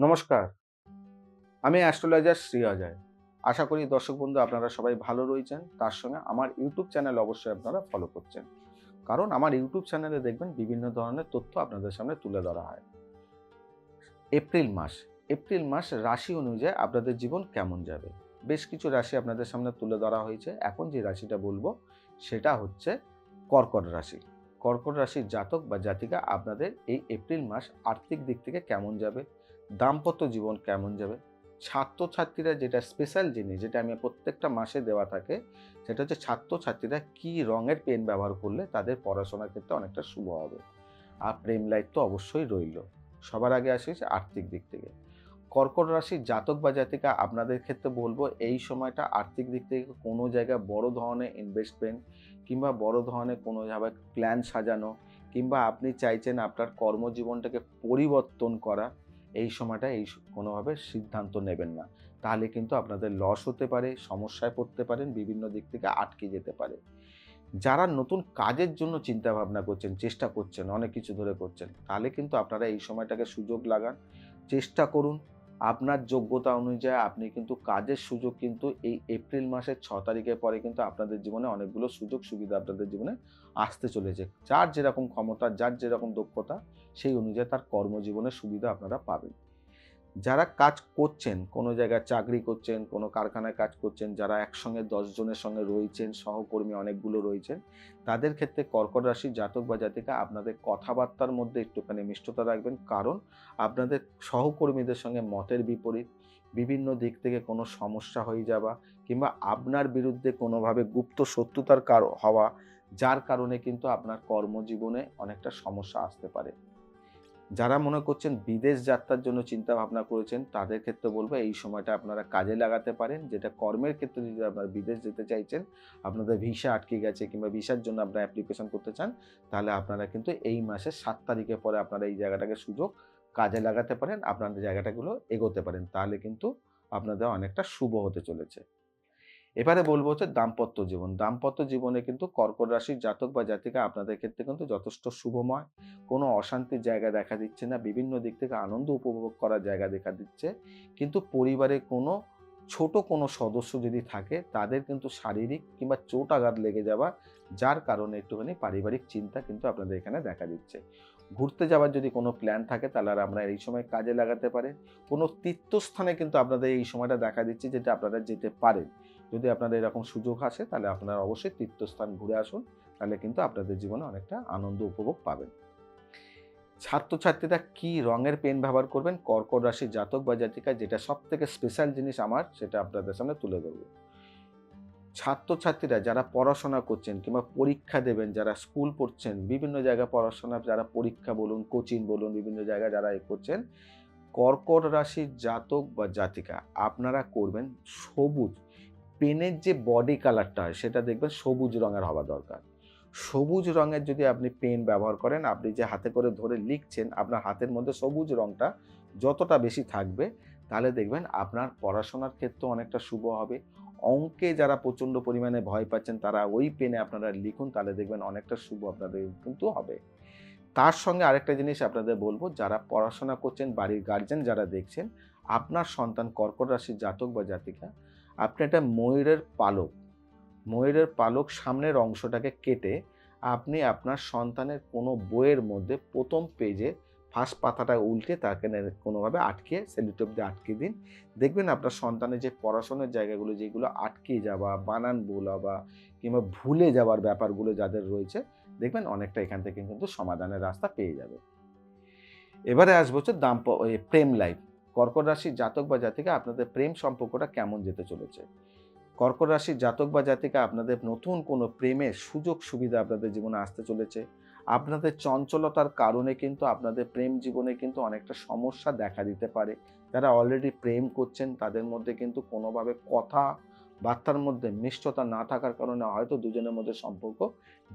নমস্কার। আমি অ্যাস্ট্রোলজার শ্রী অজয়। আশা করি দর্শক বন্ধু আপনারা সবাই ভালো রয়েছেন। তার সঙ্গে আমার ইউটিউব চ্যানেল অবশ্যই আপনারা ফলো করছেন। কারণ আমার ইউটিউব চ্যানেলে দেখবেন বিভিন্ন ধরনের তথ্য আপনাদের সামনে তুলে ধরা হয়। এপ্রিল মাস। এপ্রিল মাস রাশি অনুযায়ী আপনাদের জীবন কেমন যাবে? বেশ কিছু রাশি আপনাদের সামনে তুলে ধরা হয়েছে। এখন যে রাশিটা বলব, সেটা হচ্ছে কর্কট রাশি। কর্কট রাশির জাতক বা জাতিকা আপনাদের এই এপ্রিল মাস আর্থিক দিক থেকে কেমন যাবে? দাম্পত্য জীবন কেমন যাবে? ছাত্রছাত্রীরা যেটা স্পেশাল জিনিস যেটা আমি প্রত্যেকটা মাসে দেওয়া থাকে, সেটা হচ্ছে ছাত্রছাত্রীরা কী রঙের পেন ব্যবহার করলে তাদের পড়াশোনার ক্ষেত্রে অনেকটা শুভ হবে। আর প্রেম লাইফ তো অবশ্যই রইল। সবার আগে আসি আর্থিক দিক থেকে। কর্কট রাশির জাতক বা জাতিকা আপনাদের ক্ষেত্রে বলব, এই সময়টা আর্থিক দিক থেকে কোনো জায়গায় বড় ধরনের ইনভেস্টমেন্ট কিংবা বড় ধরনের কোনো জায়গায় প্ল্যান সাজানো কিংবা আপনি চাইছেন আপনার কর্মজীবনটাকে পরিবর্তন করা এই সময়টা এই কোনোভাবে সিদ্ধান্ত নেবেন না। তাহলে কিন্তু আপনাদের লস হতে পারে, সমস্যায় পড়তে পারেন, বিভিন্ন দিক থেকে আটকে যেতে পারে। যারা নতুন কাজের জন্য চিন্তা ভাবনা করছেন, চেষ্টা করছেন, অনেক কিছু ধরে করছেন, তাহলে কিন্তু আপনারা এই সময়টাকে সুযোগ লাগান, চেষ্টা করুন। আপনার যোগ্যতা অনুযায়ী আপনি কিন্তু কাজের সুযোগ কিন্তু এই এপ্রিল মাসের ছ তারিখের পরে কিন্তু আপনাদের জীবনে অনেকগুলো সুযোগ সুবিধা আপনাদের জীবনে আসতে চলেছে। যার যেরকম ক্ষমতা, যার যেরকম দক্ষতা, সেই অনুযায়ী তার কর্মজীবনের সুবিধা আপনারা পাবেন। যারা কাজ করছেন, কোনো জায়গায় চাকরি করছেন, কোনো কারখানায় কাজ করছেন, যারা একসঙ্গে দশ জনের সঙ্গে রয়েছেন, সহকর্মী অনেকগুলো রয়েছেন, তাদের ক্ষেত্রে কর্কট রাশি জাতক বা জাতিকা আপনাদের কথাবার্তার মধ্যে একটুখানি মিষ্টতা রাখবেন। কারণ আপনাদের সহকর্মীদের সঙ্গে মতের বিপরীত, বিভিন্ন দিক থেকে কোনো সমস্যা হয়ে যাওয়া কিংবা আপনার বিরুদ্ধে কোনোভাবে গুপ্ত শত্রুতার কার হওয়া, যার কারণে কিন্তু আপনার কর্মজীবনে অনেকটা সমস্যা আসতে পারে। যারা মনে করছেন বিদেশ যাত্রার জন্য চিন্তা ভাবনা করেছেন, তাদের ক্ষেত্রে বলব এই সময়টা আপনারা কাজে লাগাতে পারেন। যেটা কর্মের ক্ষেত্রে যদি আপনারা বিদেশ যেতে চাইছেন, আপনাদের ভিসা আটকে গেছে কিংবা ভিসার জন্য আপনারা অ্যাপ্লিকেশন করতে চান, তাহলে আপনারা কিন্তু এই মাসের সাত তারিখের পরে আপনারা এই জায়গাটাকে সুযোগ কাজে লাগাতে পারেন, আপনাদের জায়গাটাগুলো এগোতে পারেন। তাহলে কিন্তু আপনাদের অনেকটা শুভ হতে চলেছে। এবারে বলব হচ্ছে দাম্পত্য জীবন। দাম্পত্য জীবনে কিন্তু কর্কট রাশির জাতক বা জাতিকা আপনাদের ক্ষেত্রে কিন্তু যথেষ্ট শুভময়। কোনো অশান্তির জায়গা দেখা দিচ্ছে না, বিভিন্ন দিক থেকে আনন্দ উপভোগ করার জায়গা দেখা দিচ্ছে। কিন্তু পরিবারে কোনো ছোট কোনো সদস্য যদি থাকে, তাদের কিন্তু শারীরিক কিংবা চোট আঘাত লেগে যাওয়া, যার কারণে একটুখানি পারিবারিক চিন্তা কিন্তু আপনাদের এখানে দেখা দিচ্ছে। ঘুরতে যাওয়ার যদি কোনো প্ল্যান থাকে, তাহলে আর আমরা এই সময় কাজে লাগাতে পারেন। কোনো তীর্থস্থানে কিন্তু আপনাদের এই সময়টা দেখা দিচ্ছে, যেটা আপনারা যেতে পারেন। যদি আপনাদের এরকম সুযোগ আসে, তাহলে আপনারা অবশ্যই তীর্থস্থান ঘুরে আসুন, তাহলে কিন্তু আপনাদের জীবনে অনেকটা আনন্দ উপভোগ পাবেন। ছাত্রছাত্রীরা কি রঙের পেন ব্যবহার করবেন? কর্কট রাশির জাতক বা জাতিকা যেটা সব থেকে স্পেশাল জিনিস আমার, সেটা আপনাদের সামনে তুলে ধরবো। ছাত্রছাত্রীরা যারা পড়াশোনা করছেন কিংবা পরীক্ষা দেবেন, যারা স্কুল পড়ছেন, বিভিন্ন জায়গায় পড়াশোনা, যারা পরীক্ষা বলুন, কোচিং বলুন, বিভিন্ন জায়গায় যারা এ করছেন, কর্কট রাশির জাতক বা জাতিকা, আপনারা করবেন সবুজ। পেনের যে বডি কালারটা হয়, সেটা দেখবেন সবুজ রঙের হওয়া দরকার। সবুজ রঙের যদি আপনি পেন ব্যবহার করেন, আপনি যে হাতে করে ধরে লিখছেন, আপনার হাতের মধ্যে সবুজ রঙটা যতটা বেশি থাকবে, তাহলে দেখবেন আপনার পড়াশোনার ক্ষেত্রে অনেকটা শুভ হবে। অঙ্কে যারা প্রচণ্ড পরিমাণে ভয় পাচ্ছেন, তারা ওই পেনে আপনারা লিখুন, তাহলে দেখবেন অনেকটা শুভ আপনাদের কিন্তু হবে। তার সঙ্গে আরেকটা জিনিস আপনাদের বলব, যারা পড়াশোনা করছেন, বাড়ির গার্জেন যারা দেখছেন আপনার সন্তান কর্কট রাশির জাতক বা জাতিকা, আপনি একটা ময়ূরের পালক। ময়ূরের পালক সামনের অংশটাকে কেটে আপনি আপনার সন্তানের কোনো বইয়ের মধ্যে প্রথম পেজে ফার্স্ট পাতাটা উল্টে তাকে কোনোভাবে আটকে সেলিটোপ দিয়ে আটকে দিন। দেখবেন আপনার সন্তানের যে পড়াশোনার জায়গাগুলো, যেগুলো আটকে যাওয়া বানান ভুলা বা কিংবা ভুলে যাওয়ার ব্যাপারগুলো যাদের রয়েছে, দেখবেন অনেকটা এখান থেকে কিন্তু সমাধানের রাস্তা পেয়ে যাবে। এবারে আসব হচ্ছে দাম্প প্রেম লাইফ কর্কট রাশির জাতক বা জাতিকা আপনাদের প্রেম সম্পর্কটা কেমন যেতে চলেছে? কর্কট রাশির জাতক বা জাতিকা আপনাদের নতুন কোনো প্রেমের সুযোগ সুবিধা আপনাদের জীবনে আসতে চলেছে। আপনাদের চঞ্চলতার কারণে কিন্তু আপনাদের প্রেম জীবনে কিন্তু অনেকটা সমস্যা দেখা দিতে পারে। যারা অলরেডি প্রেম করছেন তাদের মধ্যে কিন্তু কোনোভাবে কথা বার্তার মধ্যে মিষ্টতা না থাকার কারণে হয়তো দুজনের মধ্যে সম্পর্ক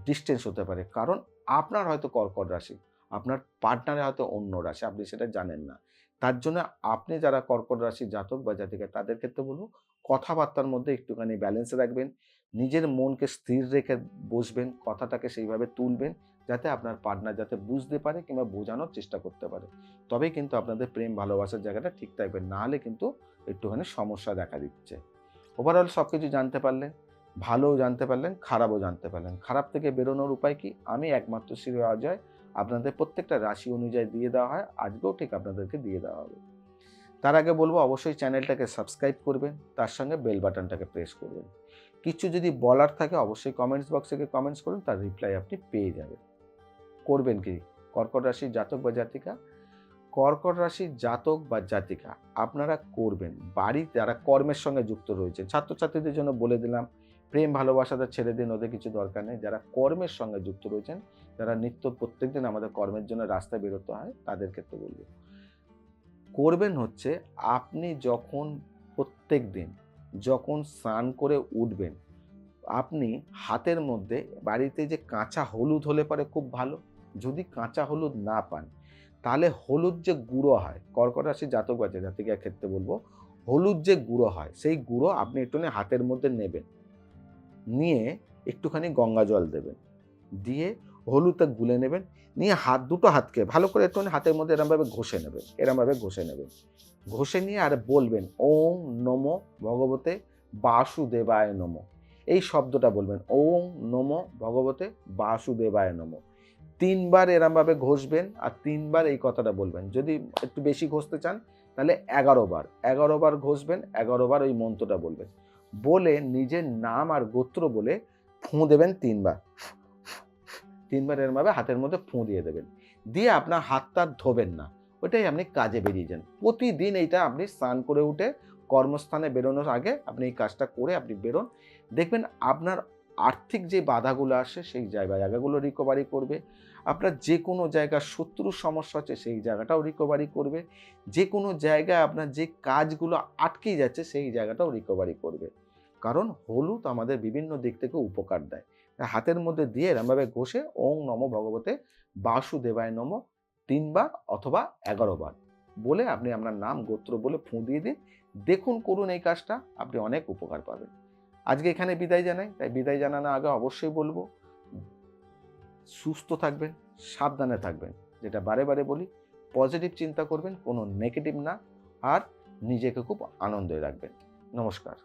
ডিস্টেন্স হতে পারে। কারণ আপনার হয়তো কর্কট রাশি, আপনার পার্টনারে হয়তো অন্য রাশি, আপনি সেটা জানেন না। তার জন্য আপনি যারা কর্কট রাশির জাতক বা জাতিকা, তাদের ক্ষেত্রে বলব কথাবার্তার মধ্যে একটুখানি ব্যালেন্স রাখবেন। নিজের মনকে স্থির রেখে বসবেন, কথাটাকে সেইভাবে তুলবেন, যাতে আপনার পার্টনার যাতে বুঝতে পারে কিংবা বোঝানোর চেষ্টা করতে পারে। তবেই কিন্তু আপনাদের প্রেম, ভালোবাসার জায়গাটা ঠিক থাকবে নাহলে কিন্তু একটুখানি সমস্যা দেখা দিচ্ছে। ওভারঅল সব কিছু জানতে পারলেন, ভালোও জানতে পারলেন, খারাপও জানতে পারলেন। খারাপ থেকে বেরোনোর উপায় কি? আমি একমাত্র শ্রী অজয়। আপনাদের প্রত্যেকটা রাশি অনুযায়ী দিয়ে দেওয়া হয়। আজকেও ঠিক আপনাদেরকে দিয়ে দেওয়া হবে। তার আগে বলব, অবশ্যই চ্যানেলটাকে সাবস্ক্রাইব করবেন, তার সঙ্গে বেল বাটনটাকে প্রেস করবেন। কিছু যদি বলার থাকে, অবশ্যই কমেন্টস বক্সে গিয়ে কমেন্টস করুন, তার রিপ্লাই আপনি পেয়ে যাবেন। করবেন কি? কর্কট রাশির জাতক বা জাতিকা? কর্কট রাশির জাতক বা জাতিকা, আপনারা করবেন। বাড়ি যারা কর্মের সঙ্গে যুক্ত রয়েছে ছাত্রছাত্রীদের জন্য বলে দিলাম প্রেম ভালোবাসাটা ছেড়ে দিন, ওদের কিছু দরকার নেই। যারা কর্মের সঙ্গে যুক্ত রয়েছেন, যারা নিত্য প্রত্যেকদিন আমাদের কর্মের জন্য রাস্তায় বেরোতে হয়, তাদের ক্ষেত্রে বলব। করবেন হচ্ছে, আপনি যখন প্রত্যেক দিন যখন স্নান করে উঠবেন, আপনি হাতের মধ্যে বাড়িতে যে কাঁচা হলুদ হলে পরে খুব ভালো। যদি কাঁচা হলুদ না পান, তাহলে হলুদ যে গুঁড়ো হয়, কর্কট রাশির জাতক বাচ্চা জাতিকার ক্ষেত্রে বলব, হলুদ যে গুঁড়ো হয়, সেই গুঁড়ো আপনি একটুখানি হাতের মধ্যে নেবেন। নিয়ে একটুখানি গঙ্গা জল দেবেন। দিয়ে হলুদটা গুলে নেবেন। নিয়ে হাত, দুটো হাতকে ভালো করে একটুখানি হাতের মধ্যে এরমভাবে ঘষে নেবেন, এরমভাবে ঘষে নেবেন। ঘষে নিয়ে আর বলবেন, ওম নমো ভগবতে বাসুদেবায় নমো। এই শব্দটা বলবেন, ওম নমো ভগবতে বাসুদেবায় নমো। তিনবার এরমভাবে ঘষবেন আর তিনবার এই কথাটা বলবেন। যদি একটু বেশি ঘষতে চান, তাহলে এগারো বার এগারো বার ঘষবেন, এগারো বার ওই মন্ত্রটা বলবেন। বলে নিজের নাম আর গোত্র বলে ফুঁ দেবেন তিনবার। তিনবার এরমভাবে হাতের মধ্যে ফুঁ দিয়ে দেবেন। দিয়ে আপনার হাতটা ধোবেন না। ওটাই আপনি কাজে বেরিয়ে যান। প্রতিদিন এইটা আপনি স্নান করে উঠে কর্মস্থানে বেরোনোর আগে আপনি এই কাজটা করে আপনি বেরোন। দেখবেন আপনার আর্থিক যে বাধাগুলো আসে সেই জায়গা, জায়গাগুলো রিকভারি করবে। আপনার যে কোনো জায়গার শত্রুর সমস্যা হচ্ছে সেই জায়গাটাও রিকভারি করবে। যে কোনো জায়গায় আপনার যে কাজগুলো আটকে যাচ্ছে সেই জায়গাটাও রিকভারি করবে। কারণ হলুদ আমাদের বিভিন্ন দিক থেকে উপকার দেয়। হাতের মধ্যে দিয়ে এরমভাবে ঘষে ওং নম ভগবতে বাসুদেবায় নম তিনবার অথবা এগারো বার বলে আপনি আপনার নাম গোত্র বলে ফুঁ দিয়ে দিন। দেখুন, করুন এই কাজটা, আপনি অনেক উপকার পাবেন। আজকে এখানে বিদায় জানাই। তাই বিদায় জানানোর আগে অবশ্যই বলব, সুস্থ থাকবেন, সাবধানে থাকবেন। যেটা বারে বারে বলি, পজিটিভ চিন্তা করবেন, কোনো নেগেটিভ না। আর নিজেকে খুব আনন্দে রাখবেন। নমস্কার।